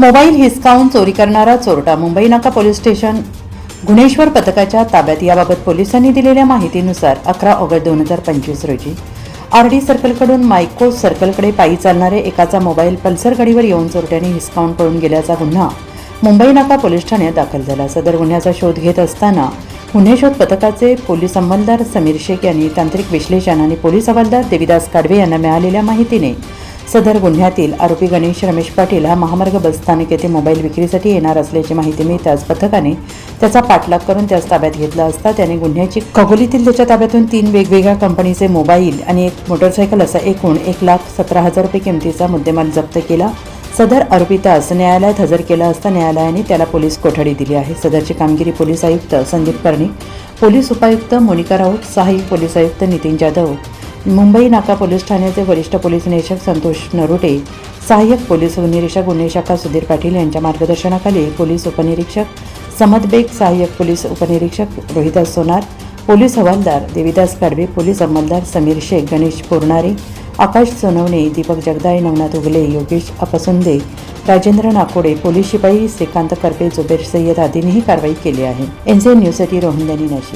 Mobile हिसकावून चोरी करणारा चोरटा मुंबई नाका पोलीस स्टेशन. गुणेश्वर पथकाच्या ताब्यात याबाबत पोलिसांनी दिलेल्या माहितीनुसार अकरा ऑगस्ट दोन हजार पंचवीस रोजी आर डी सर्कलकडून मायको सर्कलकडे पायी चालणारे एकाचा मोबाईल पल्सर गाडीवर येऊन चोरट्याने हिसकावून पळून गेल्याचा गुन्हा मुंबई नाका पोलीस ठाण्यात दाखल झाला. सदर गुन्ह्याचा शोध घेत असताना गुन्हे शोध पथकाचे पोलीस अंमलदार समीर शेख यांनी तांत्रिक विश्लेषण आणि पोलीस हवालदार देविदास काडवे यांना मिळालेल्या माहितीने सदर गुन्ह्यातील आरोपी गणेश रमेश पाटील हा महामार्ग बस स्थानक येथे मोबाईल विक्रीसाठी येणार असल्याची माहिती मिळताच पथकाने त्याचा पाठलाग करून त्यास ताब्यात घेतला असता त्याने गुन्ह्याची खगोलीतील त्याच्या ताब्यातून तीन वेगवेगळ्या कंपनीचे मोबाईल आणि एक मोटरसायकल असा एकूण एक लाख सतरा हजार रुपये किमतीचा मुद्देमाल जप्त केला. सदर आरोपीतास न्यायालयात हजर केला असता न्यायालयाने त्याला पोलीस कोठडी दिली आहे. सदरची कामगिरी पोलीस आयुक्त संदीप कर्णिक पोलीस उपायुक्त मोनिका राऊत सहाय्यक पोलीस आयुक्त नितीन जाधव मुंबई नाका पोलीस ठाण्याचे वरिष्ठ पोलीस निरीक्षक संतोष नरोटे सहाय्यक पोलीस उपनिरीक्षक गुन्हे शाखा सुधीर पाटील यांच्या मार्गदर्शनाखाली पोलीस उपनिरीक्षक समद बेग सहाय्यक पोलीस उपनिरीक्षक रोहिदास सोनार पोलीस हवालदार देविदास काडवे पोलीस अंमलदार समीर शेख गणेश पोरणारे आकाश सोनवणे दीपक जगदाळे नवनाथ उगले योगेश अपसुंदे राजेंद्र नाकोडे पोलीस शिपाई श्रीकांत करपे जुबेर सय्यद आदींनीही कारवाई केली आहे. एनसीएन न्यूजसाठी रोहनदानी नाशिक.